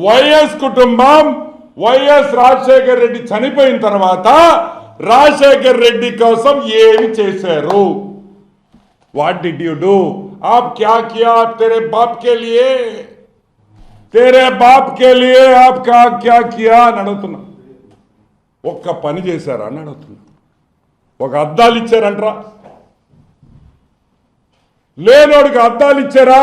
YS కుటుంబం YS Rajasekhar Reddy చనిపోయిన తర్వాత రాజశేఖర్ రెడ్డి కోసం ఏమి చేశారు వాట్ డిడ్ యూ డూ आप क्या किया तेरे बाप के लिए तेरे बाप के लिए आप क्या क्या किया అని అడుగుతున్నా ఒక్క పని చేశారా అని అడుగుతున్నా ఒక అద్దాలు ఇచ్చారంట్రా లేనోడికి అద్దాలు ఇచ్చారా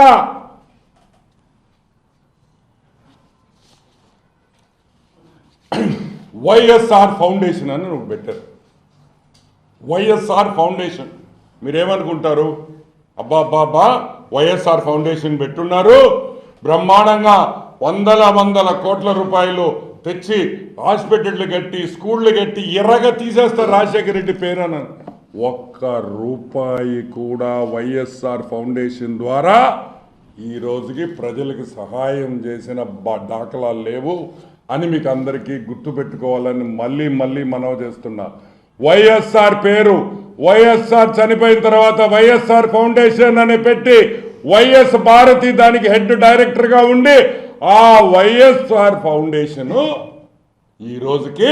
వైఎస్ఆర్ ఫౌండేషన్ అని నువ్వు పెట్టారు వైఎస్ఆర్ ఫౌండేషన్ మీరేమనుకుంటారు? అబ్బా అబ్బా అబ్బా వైఎస్ఆర్ ఫౌండేషన్ పెట్టున్నారు. బ్రహ్మాండంగా వందల వందల కోట్ల రూపాయలు తెచ్చి హాస్పిటళ్ళు కట్టి స్కూళ్ళు కట్టి ఎర్రగా తీసేస్తారు రాజశేఖర రెడ్డి పేరు అని ఒక్క రూపాయి కూడా వైఎస్ఆర్ ఫౌండేషన్ ద్వారా ఈ రోజుకి ప్రజలకు సహాయం చేసిన బ- దాఖలాలు లేవు. అని మీకు అందరికీ గుర్తుపెట్టుకోవాలని మళ్ళీ మళ్ళీ మనవ చేస్తున్నా. వైఎస్ఆర్ పేరు వైఎస్ఆర్ చనిపోయిన తర్వాత వైఎస్ఆర్ ఫౌండేషన్ అని పెట్టి వైఎస్ భారతి దానికి హెడ్ డైరెక్టర్గా ఉండి ఆ వైఎస్ఆర్ ఫౌండేషన్ ఈ రోజుకి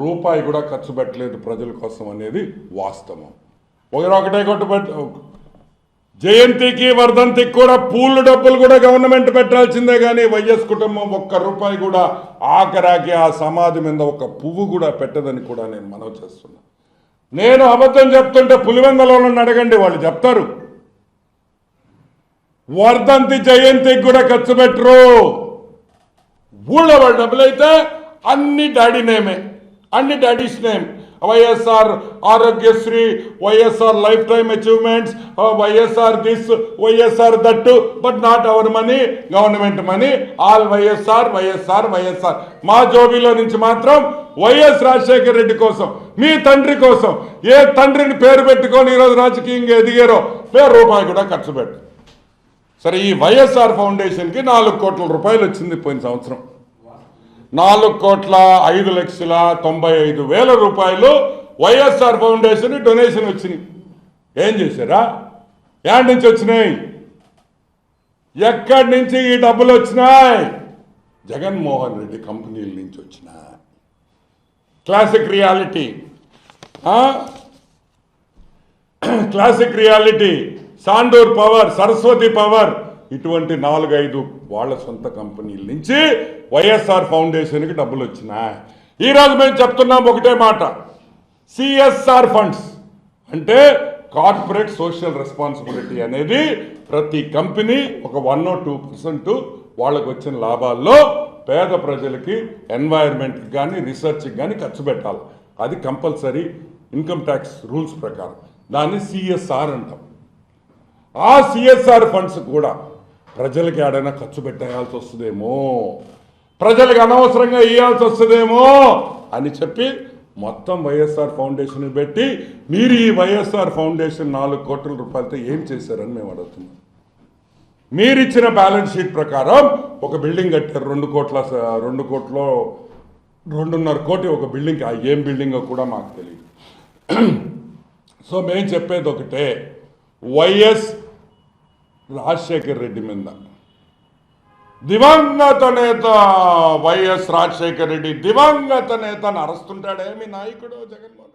రూపాయి కూడా ఖర్చు పెట్టలేదు ప్రజల కోసం అనేది వాస్తవం. ఒకరొకటే ఒకటే కొట్టు జయంతికి వర్ధంతికి కూడా పూలు డబ్బులు కూడా గవర్నమెంట్ పెట్టాల్సిందే కానీ వైఎస్ కుటుంబం ఒక్క రూపాయి కూడా ఆఖరాకి ఆ సమాధి మీద ఒక పువ్వు కూడా పెట్టదని కూడా నేను మనవి చేస్తున్నా. నేను అబద్ధం చెప్తుంటే పులివెందలో ఉన్న అడగండి వాళ్ళు చెప్తారు. వర్ధంతి జయంతికి కూడా ఖర్చు పెట్టరు. ఊళ్ళో వాళ్ళ డబ్బులైతే అన్ని డాడీ నేమే అన్ని daddy's name. YSR Aarogyasri YSR lifetime achievements YSR this YSR that but not our money government money all YSR YSR YSR. మా జోబీలో నుంచి మాత్రం వైఎస్ రాజశేఖర రెడ్డి కోసం మీ తండ్రి కోసం ఏ తండ్రిని పేరు పెట్టుకొని ఈరోజు రాజకీయంగా ఎదిగారో పేరు రూపాయి కూడా ఖర్చు పెట్టు. సరే ఈ వైఎస్ఆర్ ఫౌండేషన్కి నాలుగు కోట్ల రూపాయలు వచ్చింది పోయిన సంవత్సరం. నాలుగు కోట్ల ఐదు లక్షల తొంభై ఐదు వేల రూపాయలు వైఎస్ఆర్ ఫౌండేషన్ డొనేషన్ వచ్చినాయి. ఏం చేశారా? ఎక్కడి నుంచి వచ్చినాయి? ఎక్కడి నుంచి ఈ డబ్బులు వచ్చినాయి? జగన్మోహన్ రెడ్డి కంపెనీల నుంచి వచ్చినాయి. Classic reality classic reality Sandur power Saraswati power ఇటువంటి నాలుగైదు వాళ్ళ సొంత కంపెనీల నుంచి వైఎస్ఆర్ ఫౌండేషన్కి డబ్బులు వచ్చినాయి. ఈరోజు మేము చెప్తున్నాం ఒకటే మాట. CSR funds. అంటే కార్పొరేట్ సోషల్ రెస్పాన్సిబిలిటీ అనేది ప్రతి కంపెనీ ఒక వన్ ఓ టూ పర్సెంట్ వాళ్ళకు వచ్చిన లాభాల్లో పేద ప్రజలకి ఎన్వైర్న్మెంట్కి కానీ రీసెర్చ్కి కానీ ఖర్చు పెట్టాలి. అది కంపల్సరీ ఇన్కమ్ ట్యాక్స్ రూల్స్ ప్రకారం. దాన్ని సిఎస్ఆర్ అంటాం. ఆ సిఎస్ఆర్ ఫండ్స్ కూడా ప్రజలకి ఏడైనా ఖర్చు పెట్టేయాల్సి వస్తుందేమో? ప్రజలకు అనవసరంగా ఇవ్వాల్సి వస్తుందేమో? అని చెప్పి మొత్తం వైఎస్ఆర్ ఫౌండేషన్ పెట్టి మీరు ఈ వైఎస్ఆర్ ఫౌండేషన్ నాలుగు కోట్ల రూపాయలతో ఏం చేశారని మేము అడుగుతున్నాం. మీరిచ్చిన బ్యాలెన్స్ షీట్ ప్రకారం ఒక బిల్డింగ్ కట్టారు రెండు కోట్ల స- రెండు కోట్లో రెండున్నర కోటి ఒక బిల్డింగ్ ఆ ఏం బిల్డింగ్ కూడా మాకు తెలియదు సో మేము చెప్పేది ఒకటే వైఎస్ రాజశేఖర్ రెడ్డి మీద. దివంగత నేత వైఎస్ రాజశేఖర్ రెడ్డి దివంగత నేతను అరుస్తుంటాడేమి అరుస్తుంటాడే మీ నాయకుడు జగన్మోహన్